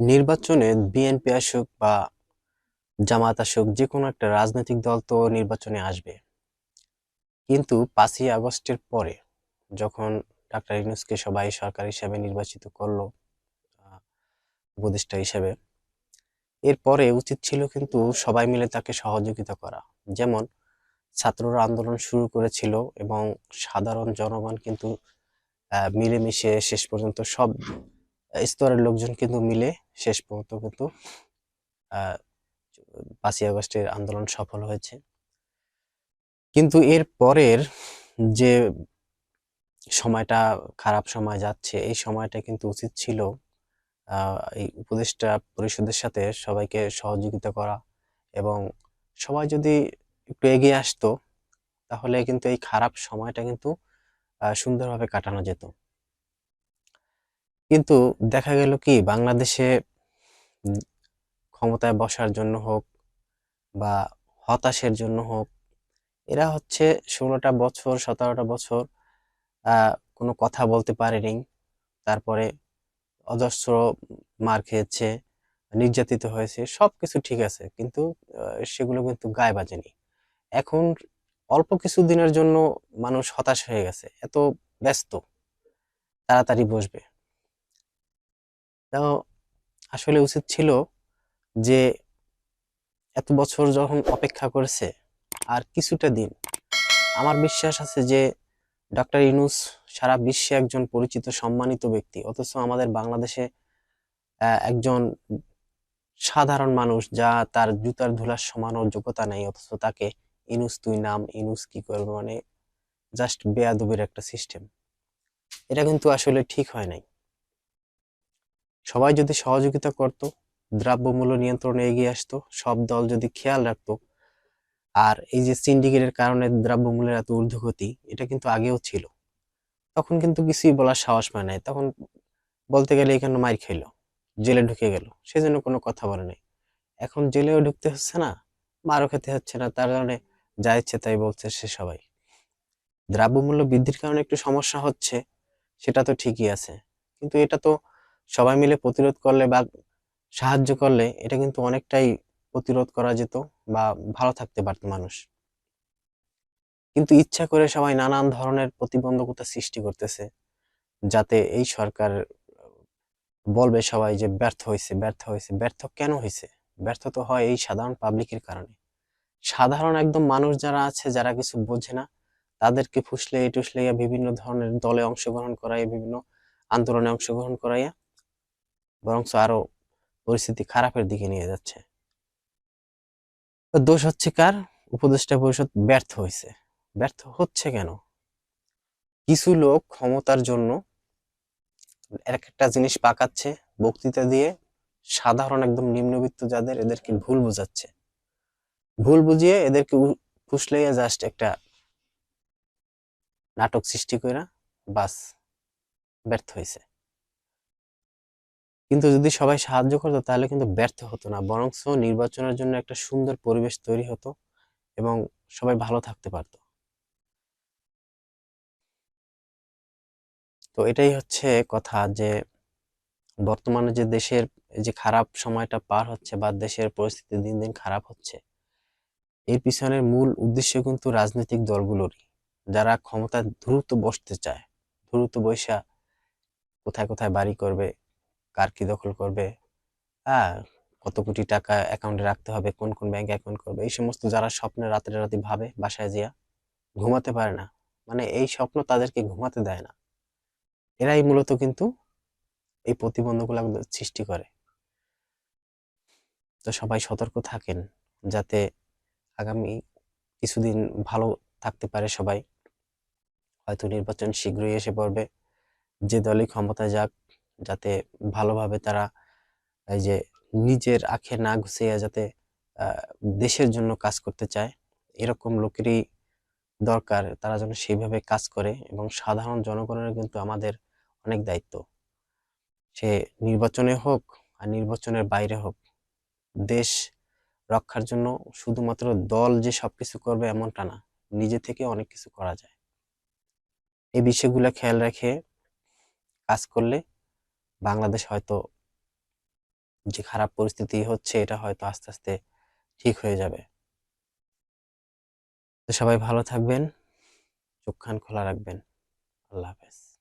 নির্বাচনে বিএনপি আসুক বা জামাত আসুক যে কোনো একটা রাজনৈতিক দল তো নির্বাচনে আসবে। কিন্তু পাঁচই আগস্টের পরে যখন ডাক্তার ইউনূসকে সবাই সরকার হিসাবে নির্বাচিত করল উপদেষ্টা হিসেবে, এরপরে উচিত ছিল কিন্তু সবাই মিলে তাকে সহযোগিতা করা। যেমন ছাত্ররা আন্দোলন শুরু করেছিল এবং সাধারণ জনগণ কিন্তু মিলেমিশে শেষ পর্যন্ত সব স্তরের লোকজন কিন্তু মিলে শেষ পর্যন্ত কিন্তু পাঁচই আগস্টের আন্দোলন সফল হয়েছে। কিন্তু এর পরের যে সময়টা, খারাপ সময় যাচ্ছে, এই সময়টা কিন্তু উচিত ছিল এই উপদেষ্টা পরিষদের সাথে সবাইকে সহযোগিতা করা এবং সবাই যদি একটু এগিয়ে আসতো, তাহলে কিন্তু এই খারাপ সময়টা কিন্তু সুন্দরভাবে কাটানো যেত। কিন্তু দেখা গেল কি, বাংলাদেশে ক্ষমতায় বসার জন্য হোক বা হতাশের জন্য হোক, এরা হচ্ছে ষোলোটা বছর, সতেরোটা বছর কোনো কথা বলতে পারেনি। তারপরে অজস্র মার খেয়েছে, নির্যাতিত হয়েছে সব কিছু ঠিক আছে, কিন্তু সেগুলো কিন্তু গায়ে বাজেনি। এখন অল্প কিছু দিনের জন্য মানুষ হতাশ হয়ে গেছে, এত ব্যস্ত, তাড়াতাড়ি বসবে। তো আসলে উচিত ছিল যে এত বছর যখন অপেক্ষা করেছে, আর কিছুটা দিন, আমার বিশ্বাস আছে যে ডক্টর ইনুস সারা বিশ্বে একজন পরিচিত, সম্মানিত ব্যক্তি, অথচ আমাদের বাংলাদেশে একজন সাধারণ মানুষ যা তার জুতার ধুলার সমানও যোগ্যতা নেই, অথচ তাকে ইনুস তুই নাম, ইনুস কি করবে মানে জাস্ট বেয়াদবির একটা সিস্টেম এটা কিন্তু আসলে ঠিক হয় নাই। সবাই যদি সহযোগিতা করত, দ্রব্যমূল্য নিয়ন্ত্রণে এগিয়ে আসতো, সব দল যদি খেয়াল রাখতো। আর এই যে সিন্ডিকেটের কারণে দ্রব্যমূল্যের এত ঊর্ধ্বগতি, এটা কিন্তু আগেও ছিল। তখন কিন্তু কিছুই বলার সাহস পায় নাই। তখন বলতে গেলে এখানে মার খেলো, জেলে ঢুকে গেল, সেজন্য কোনো কথা বলে নাই। এখন জেলেও ঢুকতে হচ্ছে না, মারও খেতে হচ্ছে না, তার কারণে যা ইচ্ছে তাই বলছে সে সবাই। দ্রব্যমূল্য বৃদ্ধির কারণে একটু সমস্যা হচ্ছে, সেটা তো ঠিকই আছে। কিন্তু এটা তো সবাই মিলে প্রতিরোধ করলে বা সাহায্য করলে এটা কিন্তু অনেকটাই প্রতিরোধ করা যেত বা ভালো থাকতে পারতো মানুষ। কিন্তু ইচ্ছা করে সবাই নানান ধরনের প্রতিবন্ধকতা সৃষ্টি করতেছে, যাতে এই সরকার বলবে সবাই যে ব্যর্থ হয়েছে ব্যর্থ হয়েছে, ব্যর্থ কেন হয়েছে? ব্যর্থ তো হয় এই সাধারণ পাবলিকের কারণে। সাধারণ একদম মানুষ যারা আছে, যারা কিছু বোঝে না, তাদেরকে ফুসলে টুসলাইয়া বিভিন্ন ধরনের দলে অংশগ্রহণ করাইয়া, বিভিন্ন আন্দোলনে অংশগ্রহণ করাইয়া বরঞ্চ আরও পরিস্থিতি খারাপের দিকে নিয়ে যাচ্ছে। দোষ হচ্ছে কার? উপদেষ্টা পরিষদ ব্যর্থ হয়েছে। ব্যর্থ হচ্ছে কেন? কিছু লোক ক্ষমতার জন্য এক একটা জিনিস পাকাচ্ছে, বক্তৃতা দিয়ে সাধারণ একদম নিম্নবিত্ত যাদের এদেরকে ভুল বোঝাচ্ছে। ভুল বুঝিয়ে এদেরকে ফুসলাইয়া জাস্ট একটা নাটক সৃষ্টি করে বাস ব্যর্থ হয়েছে কিন্তু যদি সবাই সাহায্য করতো, তাহলে কিন্তু ব্যর্থ হতো না। বরঞ্চ নির্বাচনের জন্য একটা সুন্দর পরিবেশ তৈরি হতো এবং সবাই ভালো থাকতে পারতো। তো এটাই হচ্ছে কথা যে, বর্তমানে যে দেশের যে খারাপ সময়টা পার হচ্ছে বা দেশের পরিস্থিতি দিন দিন খারাপ হচ্ছে, এর পিছনের মূল উদ্দেশ্য কিন্তু রাজনৈতিক দলগুলোরই। যারা ক্ষমতা দ্রুত বসতে চায়, দ্রুত বৈশা কোথায় কোথায় বাড়ি করবে কার কি দখল করবে? হ্যাঁ কত কোটি টাকা অ্যাকাউন্টে রাখতে হবে, কোন কোন ব্যাংকে অ্যাকাউন্ট করবে? এই সমস্ত যারা স্বপ্নে রাতে রাতে ভাবে বাসায় যেয়া ঘুমাতে পারে না। মানে এই স্বপ্ন তাদেরকে ঘুমাতে দেয় না। এরাই মূলত কিন্তু এই প্রতিবন্ধকগুলো সৃষ্টি করে। তো সবাই সতর্ক থাকেন যাতে আগামী কিছুদিন ভালো থাকতে পারে সবাই। হয়তো নির্বাচন শীঘ্রই এসে পড়বে। যে দলই ক্ষমতায় যাক যাতে ভালোভাবে তারা, এই যে নিজের আখে না ঘুষিয়ে যাতে দেশের জন্য কাজ করতে চায়, এরকম লোকেরই দরকার তারা যেন সেইভাবে কাজ করে এবং সাধারণ জনগণের কিন্তু আমাদের অনেক দায়িত্ব। সে নির্বাচনে হোক আর নির্বাচনের বাইরে হোক, দেশ রক্ষার জন্য শুধুমাত্র দল যে সবকিছু করবে এমনটা না, নিজে থেকে অনেক কিছু করা যায়। এই বিষয়গুলো খেয়াল রেখে কাজ করলে বাংলাদেশ হয়তো যে খারাপ পরিস্থিতি হচ্ছে, এটা হয়তো আস্তে আস্তে ঠিক হয়ে যাবে। তো সবাই ভালো থাকবেন চোখ খান খোলা রাখবেন। আল্লাহ হাফেজ।